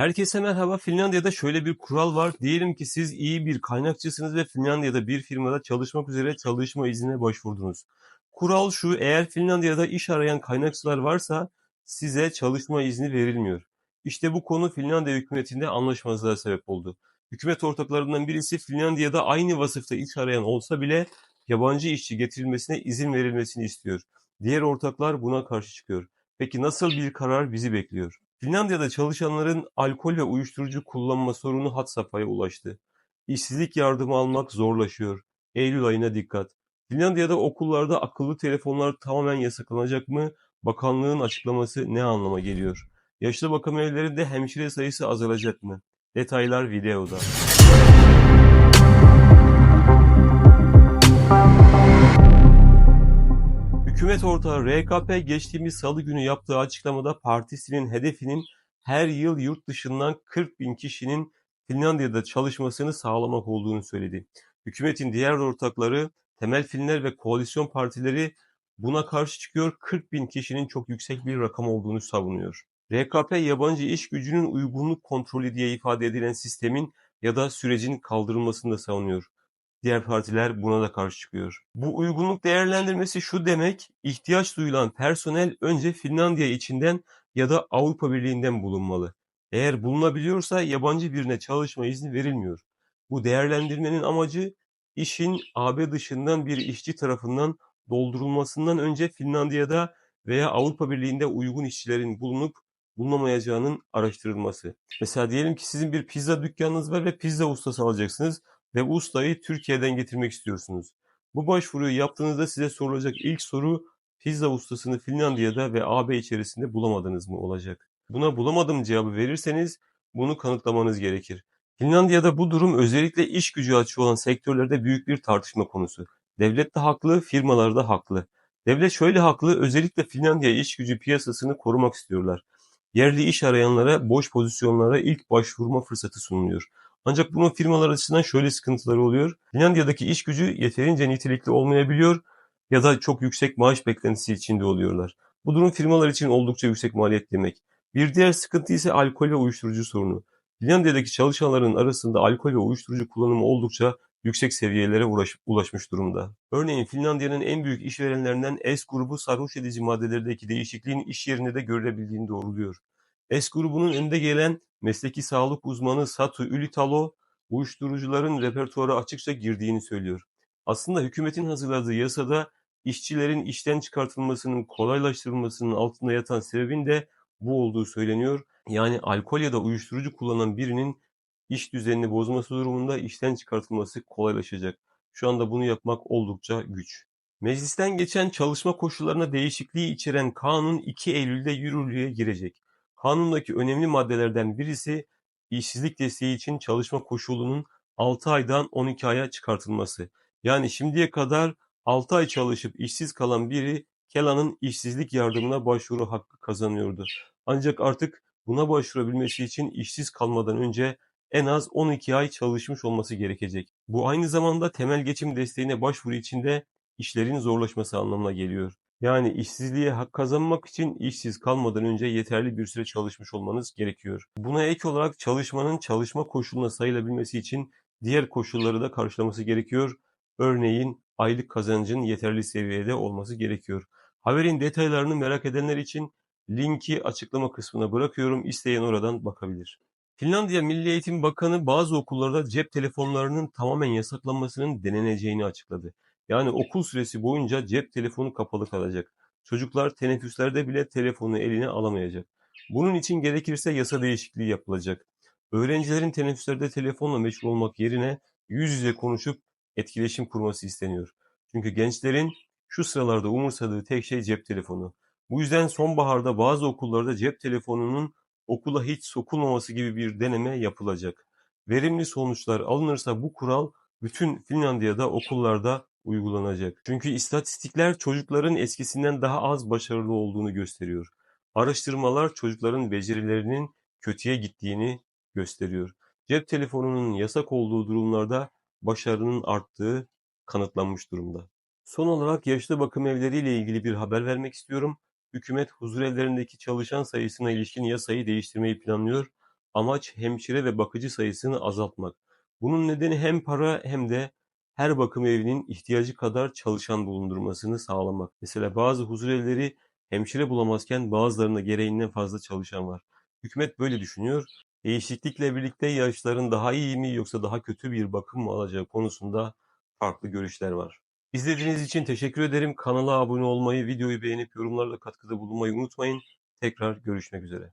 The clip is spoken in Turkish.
Herkese merhaba. Finlandiya'da şöyle bir kural var. Diyelim ki siz iyi bir kaynakçısınız ve Finlandiya'da bir firmada çalışmak üzere çalışma iznine başvurdunuz. Kural şu, eğer Finlandiya'da iş arayan kaynakçılar varsa size çalışma izni verilmiyor. İşte bu konu Finlandiya hükümetinde anlaşmazlığa sebep oldu. Hükümet ortaklarından birisi Finlandiya'da aynı vasıfta iş arayan olsa bile yabancı işçi getirilmesine izin verilmesini istiyor. Diğer ortaklar buna karşı çıkıyor. Peki nasıl bir karar bizi bekliyor? Finlandiya'da çalışanların alkol ve uyuşturucu kullanma sorunu had safhaya ulaştı. İşsizlik yardımı almak zorlaşıyor. Eylül ayına dikkat. Finlandiya'da okullarda akıllı telefonlar tamamen yasaklanacak mı? Bakanlığın açıklaması ne anlama geliyor? Yaşlı bakım evlerinde hemşire sayısı azalacak mı? Detaylar videoda. Hükümet ortağı RKP geçtiğimiz salı günü yaptığı açıklamada partisinin hedefinin her yıl yurt dışından 40 bin kişinin Finlandiya'da çalışmasını sağlamak olduğunu söyledi. Hükümetin diğer ortakları, temel filmler ve koalisyon partileri buna karşı çıkıyor, 40 bin kişinin çok yüksek bir rakam olduğunu savunuyor. RKP yabancı iş gücünün uygunluk kontrolü diye ifade edilen sistemin ya da sürecin kaldırılmasını da savunuyor. Diğer partiler buna da karşı çıkıyor. Bu uygunluk değerlendirmesi şu demek, ihtiyaç duyulan personel önce Finlandiya içinden ya da Avrupa Birliği'nden bulunmalı. Eğer bulunabiliyorsa yabancı birine çalışma izni verilmiyor. Bu değerlendirmenin amacı işin AB dışından bir işçi tarafından doldurulmasından önce Finlandiya'da veya Avrupa Birliği'nde uygun işçilerin bulunup bulunamayacağının araştırılması. Mesela diyelim ki sizin bir pizza dükkanınız var ve pizza ustası alacaksınız ve ustayı Türkiye'den getirmek istiyorsunuz. Bu başvuruyu yaptığınızda size sorulacak ilk soru pizza ustasını Finlandiya'da ve AB içerisinde bulamadınız mı olacak. Buna bulamadım cevabı verirseniz bunu kanıtlamanız gerekir. Finlandiya'da bu durum özellikle iş gücü açığı olan sektörlerde büyük bir tartışma konusu. Devlet de haklı, firmalar da haklı. Devlet şöyle haklı, özellikle Finlandiya iş gücü piyasasını korumak istiyorlar. Yerli iş arayanlara boş pozisyonlara ilk başvurma fırsatı sunuluyor. Ancak bunun firmalar açısından şöyle sıkıntıları oluyor. Finlandiya'daki iş gücü yeterince nitelikli olmayabiliyor ya da çok yüksek maaş beklentisi içinde oluyorlar. Bu durum firmalar için oldukça yüksek maliyet demek. Bir diğer sıkıntı ise alkol ve uyuşturucu sorunu. Finlandiya'daki çalışanların arasında alkol ve uyuşturucu kullanımı oldukça yüksek seviyelere uğraş, ulaşmış durumda. Örneğin Finlandiya'nın en büyük işverenlerinden S grubu sarhoş edici maddelerdeki değişikliğin iş yerinde de görülebildiğini doğruluyor. S grubunun önde gelen mesleki sağlık uzmanı Satu Ylitalo, uyuşturucuların repertuara açıkça girdiğini söylüyor. Aslında hükümetin hazırladığı yasada işçilerin işten çıkartılmasının kolaylaştırılmasının altında yatan sebebin de bu olduğu söyleniyor. Yani alkol ya da uyuşturucu kullanan birinin iş düzenini bozması durumunda işten çıkartılması kolaylaşacak. Şu anda bunu yapmak oldukça güç. Meclisten geçen çalışma koşullarına değişikliği içeren kanun 2 Eylül'de yürürlüğe girecek. Kanundaki önemli maddelerden birisi işsizlik desteği için çalışma koşulunun 6 aydan 12 aya çıkartılması. Yani şimdiye kadar 6 ay çalışıp işsiz kalan biri KELA'nın işsizlik yardımına başvuru hakkı kazanıyordu. Ancak artık buna başvurabilmesi için işsiz kalmadan önce en az 12 ay çalışmış olması gerekecek. Bu aynı zamanda temel geçim desteğine başvuru için de işlerin zorlaşması anlamına geliyor. Yani işsizliğe hak kazanmak için işsiz kalmadan önce yeterli bir süre çalışmış olmanız gerekiyor. Buna ek olarak çalışmanın çalışma koşuluna sayılabilmesi için diğer koşulları da karşılaması gerekiyor. Örneğin aylık kazancın yeterli seviyede olması gerekiyor. Haberin detaylarını merak edenler için linki açıklama kısmına bırakıyorum. İsteyen oradan bakabilir. Finlandiya Milli Eğitim Bakanı bazı okullarda cep telefonlarının tamamen yasaklanmasının deneneceğini açıkladı. Yani okul süresi boyunca cep telefonu kapalı kalacak. Çocuklar teneffüslerde bile telefonu eline alamayacak. Bunun için gerekirse yasa değişikliği yapılacak. Öğrencilerin teneffüslerde telefonla meşgul olmak yerine yüz yüze konuşup etkileşim kurması isteniyor. Çünkü gençlerin şu sıralarda umursadığı tek şey cep telefonu. Bu yüzden sonbaharda bazı okullarda cep telefonunun okula hiç sokulmaması gibi bir deneme yapılacak. Verimli sonuçlar alınırsa bu kural bütün Finlandiya'da okullarda uygulanacak. Çünkü istatistikler çocukların eskisinden daha az başarılı olduğunu gösteriyor. Araştırmalar çocukların becerilerinin kötüye gittiğini gösteriyor. Cep telefonunun yasak olduğu durumlarda başarının arttığı kanıtlanmış durumda. Son olarak yaşlı bakım evleriyle ilgili bir haber vermek istiyorum. Hükümet huzur evlerindeki çalışan sayısına ilişkin yasayı değiştirmeyi planlıyor. Amaç hemşire ve bakıcı sayısını azaltmak. Bunun nedeni hem para hem de her bakım evinin ihtiyacı kadar çalışan bulundurmasını sağlamak. Mesela bazı huzurevleri hemşire bulamazken bazılarında gereğinden fazla çalışan var. Hükümet böyle düşünüyor. Değişiklikle birlikte yaşlıların daha iyi mi yoksa daha kötü bir bakım mı alacağı konusunda farklı görüşler var. İzlediğiniz için teşekkür ederim. Kanala abone olmayı, videoyu beğenip yorumlarla katkıda bulunmayı unutmayın. Tekrar görüşmek üzere.